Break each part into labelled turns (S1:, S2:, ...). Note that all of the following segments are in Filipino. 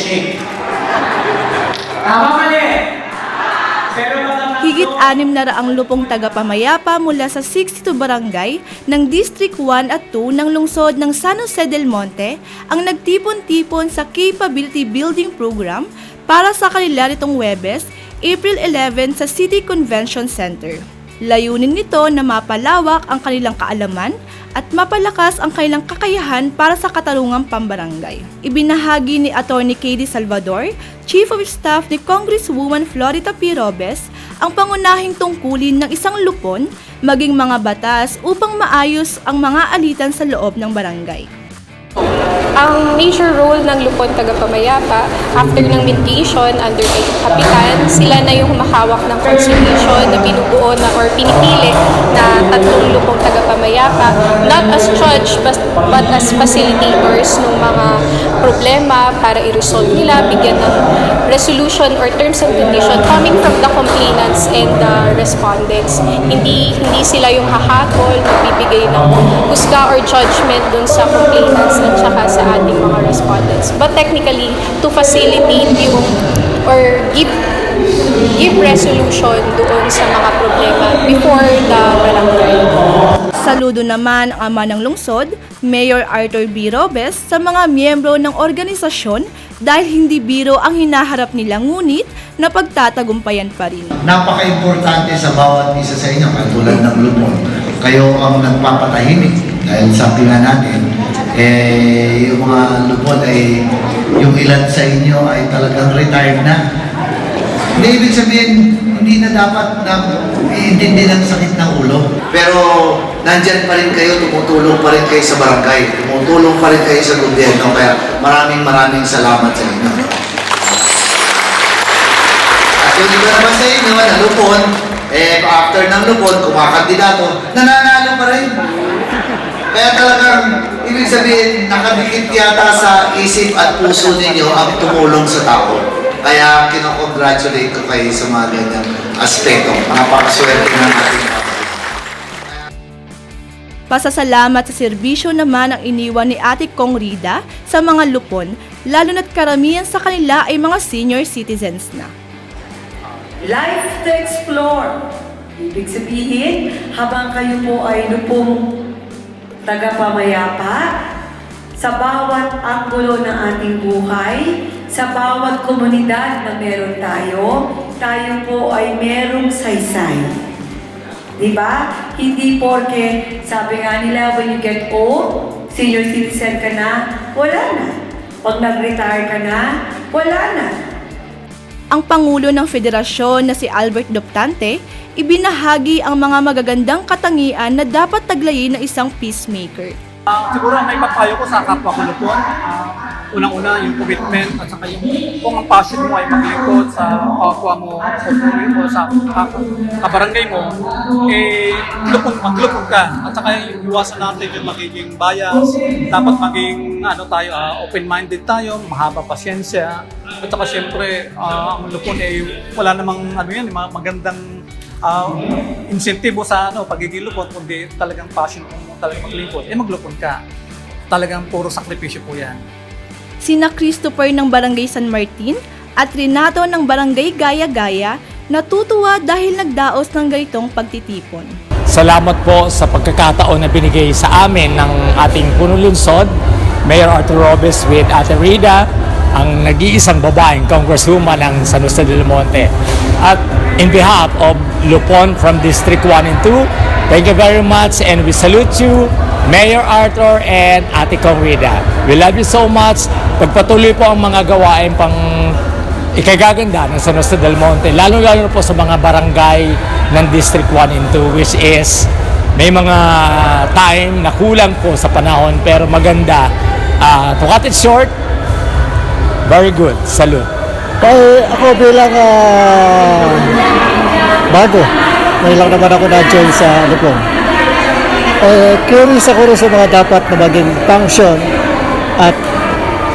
S1: shake. Tama mali!
S2: Higit anim na raang lupong tagapamayapa mula sa 62 barangay ng District 1 at 2 ng lungsod ng San Jose del Monte ang nagtipon-tipon sa Capability Building Program para sa kanila nitong Webes, April 11 sa City Convention Center. Layunin nito na mapalawak ang kanilang kaalaman at mapalakas ang kanilang kakayahan para sa katarungang pambarangay. Ibinahagi ni Atty. Katie Salvador, Chief of Staff ni Congresswoman Florita P. Robes, ang pangunahing tungkulin ng isang lupon maging mga batas upang maayos ang mga alitan sa loob ng barangay.
S3: Ang major role ng Lupon Tagapamayapa, after ng mediation under kay Kapitan, sila na yung humahawak ng constitution na binubuo na or pinipili na tatlong Lupong Tagapamayapa, not as judge but, but as facilitators ng mga problema para i-resolve nila, bigyan ng resolution or terms and condition coming from the complainants and the respondents. Hindi hindi sila yung hahatol, magbibigay ng husga or judgment dun sa complainants at saka sa ating mga respondents. But technically, to facilitate yung or give give resolution doon sa mga problema before the barangay.
S2: Saludo naman ang ama ng lungsod, Mayor Arthur B. Robes, sa mga miyembro ng organisasyon dahil hindi biro ang hinaharap nila ngunit na pagtatagumpayan pa rin.
S4: Napaka-importante sa bawat isa sa inyo, katulad ng lupon. Kayo ang nagpapatahimik dahil sabi nga natin, eh, yung mga lupon ay, yung ilan sa inyo ay talagang retired na. Hindi ibig sabihin, hindi na dapat na iintindi ng sakit ng ulo. Pero nandyan pa rin kayo, tumutulong pa rin kayo sa barangay, tumutulong pa rin kayo sa gobyerno. Kaya maraming maraming salamat sa inyo. At yung iba naman sa inyo na lupon, eh after ng lupon, kumakandidato, nananalo pa rin. Kaya talagang, ibig sabihin, nakadikit yata sa isip at puso ninyo ang tumulong sa tao. Kaya kinokongratulate ko kayo sa mga ganyang aspeto. Napakaswerte ng ating mga
S2: Pasasalamat sa serbisyo naman ang iniwan ni Ate Kong Rida sa mga lupon, lalo na't karamihan sa kanila ay mga senior citizens na.
S5: Life to explore. Ibig sabihin, habang kayo po ay lupong tagapamayapa, sa bawat anggulo ng ating buhay, sa bawat komunidad na meron tayo, tayo po ay merong saysay. Di ba? Hindi porke, sabi nga nila, when you get old, senior citizen ka na, wala na. Pag nag-retire ka na, wala na.
S2: Ang Pangulo ng Federasyon na si Albert Doptante, ibinahagi ang mga magagandang katangian na dapat taglayin ng isang peacemaker.
S6: Ah, siguro ang may papayo ko sa kapwa ko lupon, ah, unang-una yung commitment at saka yung kung ang passion mo ay maglingkod sa kapwa mo, sa mo, sa ka- kabarangay mo, eh, lupon, ka. At saka yung iwasan natin yung magiging bias, dapat maging ano tayo, ah, open-minded tayo, mahaba pasyensya. At saka syempre, ah, ang lupon eh, wala namang ano yan, mga magandang uh, insentibo sa ano, pagiging lupon, kundi talagang passion mo talagang maglingkod, eh maglupon ka. Talagang puro sakripisyo po yan.
S2: Sina Christopher ng Barangay San Martin at Renato ng Barangay Gaya-Gaya natutuwa dahil nagdaos ng ganitong pagtitipon.
S7: Salamat po sa pagkakataon na binigay sa amin ng ating punulunsod, Mayor Arthur Robes with Ate Rida, ang nag-iisang babaeng congresswoman ng San Jose del Monte. At in behalf of Lupon from District 1 and 2, thank you very much and we salute you, Mayor Arthur and Ate Kong Rida. We love you so much. Pagpatuloy po ang mga gawain pang ikagaganda ng San Jose del Monte, lalo-lalo po sa mga barangay ng District 1 and 2, which is may mga time na kulang po sa panahon pero maganda. Uh, to cut it short, very good. Salute.
S8: Kaya ako bilang ah, bago, may lang naman ako na-join sa Lupong. Eh, curious ako rin sa mga dapat na maging function at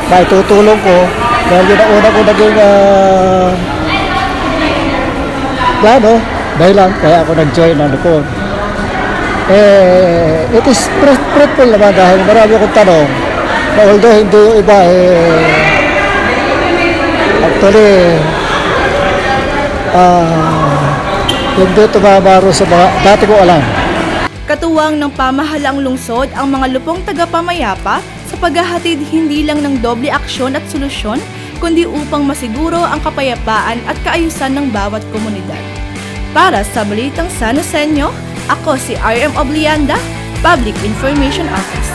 S8: maitutulong ko dahil yun ang una ko naging uh, plano dahilan kaya ako nag-join ng Lupon. Eh, it is fruit- fruitful naman dahil marami akong tanong although hindi iba eh, Actually, ah, hindi tumabaro sa mga dati ko alam.
S2: Katuwang ng pamahalaang lungsod ang mga lupong tagapamayapa sa paghahatid hindi lang ng doble aksyon at solusyon, kundi upang masiguro ang kapayapaan at kaayusan ng bawat komunidad. Para sa Balitang San Joseño, ako si RM Oblianda, Public Information Office.